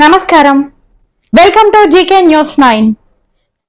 నమస్కారం. Welcome to GK news nine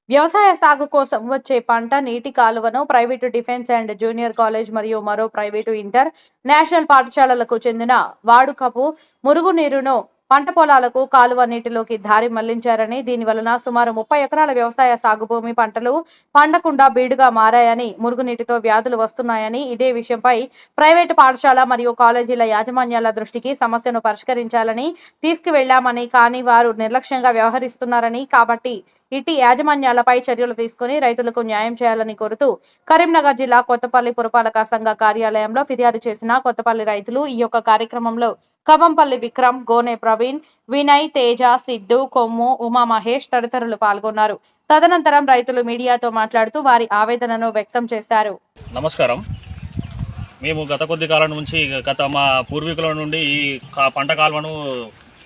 వ్యవసాయ సాగు కోసం వచ్చే పంట నీటి కాలువను private defence and junior college మరియు మరో ప్రైవేటు ఇంటర్ నేషనల్ పాఠశాలలకు చెందిన వాడుకపు మురుగునీరును పంట పొలాలకు కాలువ నీటిలోకి దారి మళ్ళించారని దీని వలన సుమారు ముప్పై ఎకరాల వ్యవసాయ సాగు భూమి పంటలు పండకుండా బీడుగా మారాయని మురుగునీటితో వ్యాధులు వస్తున్నాయని ఇదే విషయంపై ప్రైవేటు పాఠశాల మరియు కాలేజీల యాజమాన్యాల దృష్టికి సమస్యను పరిష్కరించాలని తీసుకువెళ్ళామని కానీ వారు నిర్లక్ష్యంగా వ్యవహరిస్తున్నారని కాబట్టి ఇటీ యాజమాన్యాలపై చర్యలు తీసుకుని రైతులకు న్యాయం చేయాలని కోరుతూ కరీంనగర్ జిల్లా కొత్తపల్లి పురపాలక సంఘ కార్యాలయంలో ఫిర్యాదు చేసిన కొత్తపల్లి రైతులు ఈ యొక్క కార్యక్రమంలో కవంపల్లి విక్రమ్ గోనే ప్రవీణ్ వినయ్ తేజ సిద్ధు కొమ్ము ఉమా మహేష్ తదితరులు పాల్గొన్నారు. తదనంతరం రైతులు మీడియాతో మాట్లాడుతూ వారి ఆవేదనను వ్యక్తం చేశారు. నమస్కారం. మేము గత కొద్ది కాలం నుంచి గత మా పూర్వీకుల నుండి ఈ పంట కాలువను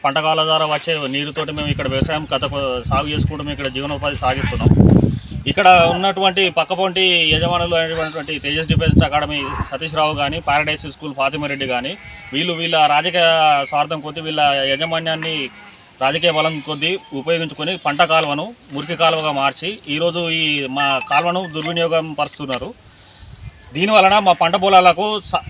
పంట కాలువ ద్వారా వచ్చే నీరుతోటి మేము ఇక్కడ వ్యవసాయం గత సాగు చేసుకుంటూ మేము ఇక్కడ జీవనోపాధి సాగిస్తున్నాం. ఇక్కడ ఉన్నటువంటి పక్కపొంటి యజమానులు అయినటువంటి తేజస్ డిఫెన్స్ అకాడమీ సతీష్ రావు కానీ పారడైస్ స్కూల్ ఫాతిమారెడ్డి కానీ వీళ్ళు వీళ్ళ రాజకీయ స్వార్థం కొద్దీ వీళ్ళ యజమాన్యాన్ని రాజకీయ బలం కొద్దీ ఉపయోగించుకొని పంట కాలువను మురికి కాలువగా మార్చి ఈరోజు ఈ మా కాలువను దుర్వినియోగం పరుస్తున్నారు. దీని వలన మా పంట పొలాలకు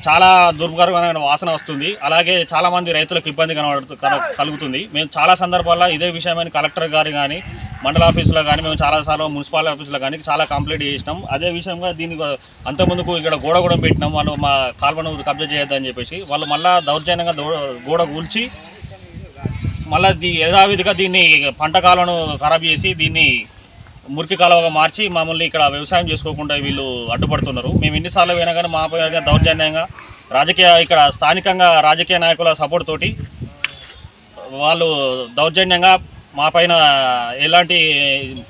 చాలా దుర్భరమైన వాసన వస్తుంది. అలాగే చాలామంది రైతులకు ఇబ్బంది కనబడుతు కల- కలుగుతుంది. మేము చాలా సందర్భాల్లో ఇదే విషయమని కలెక్టర్ గారు కానీ మండల ఆఫీసులో కానీ మేము చాలాసార్లు మున్సిపల్ ఆఫీసులో కానీ చాలా కంప్లైంట్ చేసినాం. అదే విషయంగా దీనికి అంతకుముందుకు ఇక్కడ గోడ కూడా పెట్టినాం. వాళ్ళు మా కాల్వను కబ్జా చేయొద్దని చెప్పేసి వాళ్ళు మళ్ళా దౌర్జన్యంగా గోడ కూల్చి మళ్ళీ యథావిధిగా దీన్ని పంట కాలను ఖరాబ్ చేసి దీన్ని మురికి కాలువగా మార్చి మమ్మల్ని ఇక్కడ వ్యవసాయం చేసుకోకుండా వీళ్ళు అడ్డుపడుతున్నారు. మేము ఎన్నిసార్లు పోయినా కానీ మా దౌర్జన్యంగా రాజకీయ ఇక్కడ స్థానికంగా రాజకీయ నాయకుల సపోర్ట్ తోటి వాళ్ళు దౌర్జన్యంగా మా పైన ఎలాంటి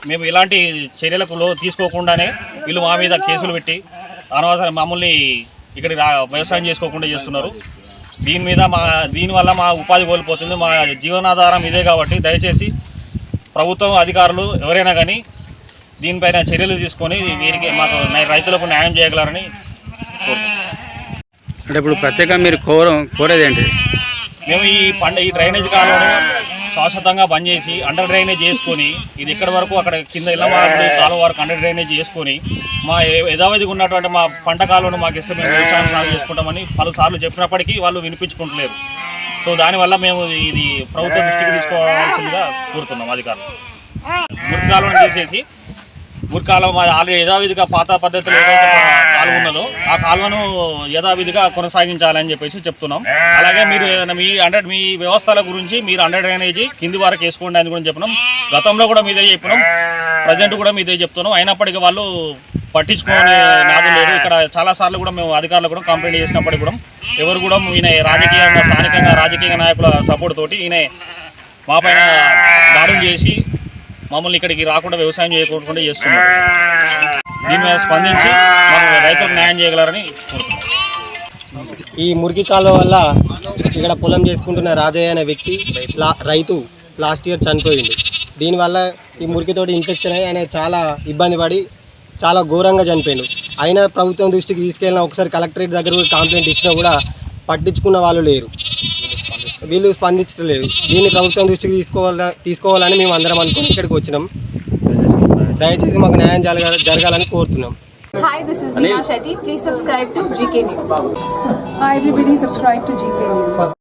మేము ఎలాంటి చర్యలకు లో తీసుకోకుండానే వీళ్ళు మా మీద కేసులు పెట్టి అనవసరం మమ్మల్ని ఇక్కడికి రా వ్యవసాయం చేసుకోకుండా చేస్తున్నారు. దీని మీద మా దీనివల్ల మా ఉపాధి కోల్పోతుంది. మా జీవనాధారం ఇదే కాబట్టి దయచేసి ప్రభుత్వం అధికారులు ఎవరైనా కానీ దీనిపైన చర్యలు తీసుకొని వీరికి మాకు రైతులకు న్యాయం చేయగలరని అంటే ఇప్పుడు ప్రత్యేకంగా మీరు కోర కోరేది ఏంటి? మేము ఈ పంట ఈ డ్రైనేజ్ కాలువను శాశ్వతంగా బంద్ చేసి అండర్ డ్రైనేజ్ చేసుకొని ఇది ఎక్కడి వరకు అక్కడ కింద ఇళ్ళ వారి కాలువ వరకు అండర్ డ్రైనేజ్ చేసుకొని మా యథావిధిగా ఉన్నటువంటి మా పంట కాలువను మాకు ఇస్తే మేము వ్యవసాయం సాగు చేసుకుంటామని పలుసార్లు చెప్పినప్పటికీ వాళ్ళు వినిపించుకుంటలేరు. సో దానివల్ల మేము ఇది ప్రభుత్వ దృష్టికి తీసుకోవాల్సిందిగా కోరుతున్నాం అధికారులు. మురికి కాలువను తీసేసి మురికి కాలువ మా ఆల్రెడీ యథావిధిగా పాత పద్ధతిలో ఏదైతే కాలువ ఉన్నదో ఆ కాలువను యథావిధిగా కొనసాగించాలని చెప్పేసి చెప్తున్నాం. అలాగే మీరు ఏదైనా మీ అండర్ మీ వ్యవస్థల గురించి మీరు అండర్ డ్రైనేజీ కింది వరకు వేసుకోండి అని కూడా చెప్పినాం. గతంలో కూడా మీదే చెప్పినాం. ప్రజెంట్ కూడా మీదే చెప్తున్నాం. అయినప్పటికీ వాళ్ళు పట్టించుకోని నాదు లేరు. ఇక్కడ చాలా సార్లు కూడా మేము అధికారులు కూడా కంప్లైంట్ చేసినప్పటికీ కూడా ఎవరు కూడా ఈయన రాజకీయంగా స్థానికంగా రాజకీయ నాయకుల సపోర్ట్ తోటి ఈయన మా పైన దాడులు చేసి మమ్మల్ని ఇక్కడికి రాకుండా వ్యవసాయం చేయకుండా చేస్తున్నారు. దీని మీద స్పందించి రైతులకు న్యాయం చేయగలరని కోరుతున్నాం. ఈ మురికి కాలువ వల్ల ఇక్కడ పొలం చేసుకుంటున్న రాజయ్య అనే వ్యక్తి రైతు లాస్ట్ ఇయర్ చనిపోయింది దీనివల్ల ఈ మురికితోటి ఇన్ఫెక్షన్ అయ్యి ఆయన చాలా ఇబ్బంది పడి చాలా ఘోరంగా చనిపోయిండు. అయినా ప్రభుత్వం దృష్టికి తీసుకెళ్ళిన ఒకసారి కలెక్టరేట్ దగ్గర కూడా కంప్లైంట్ ఇచ్చినా కూడా పట్టించుకున్న వాళ్ళు లేరు. వీళ్ళు స్పందించలేదు దీన్ని ప్రభుత్వం దృష్టికి తీసుకోవాల తీసుకోవాలని మేము అందరం అనుకుని ఇక్కడికి వచ్చినాం దయచేసి మాకు న్యాయం జరగాల జరగాలని కోరుతున్నాం Hi, this is Neha Shetty. Please subscribe to GK News. Hi everybody, subscribe to GK News.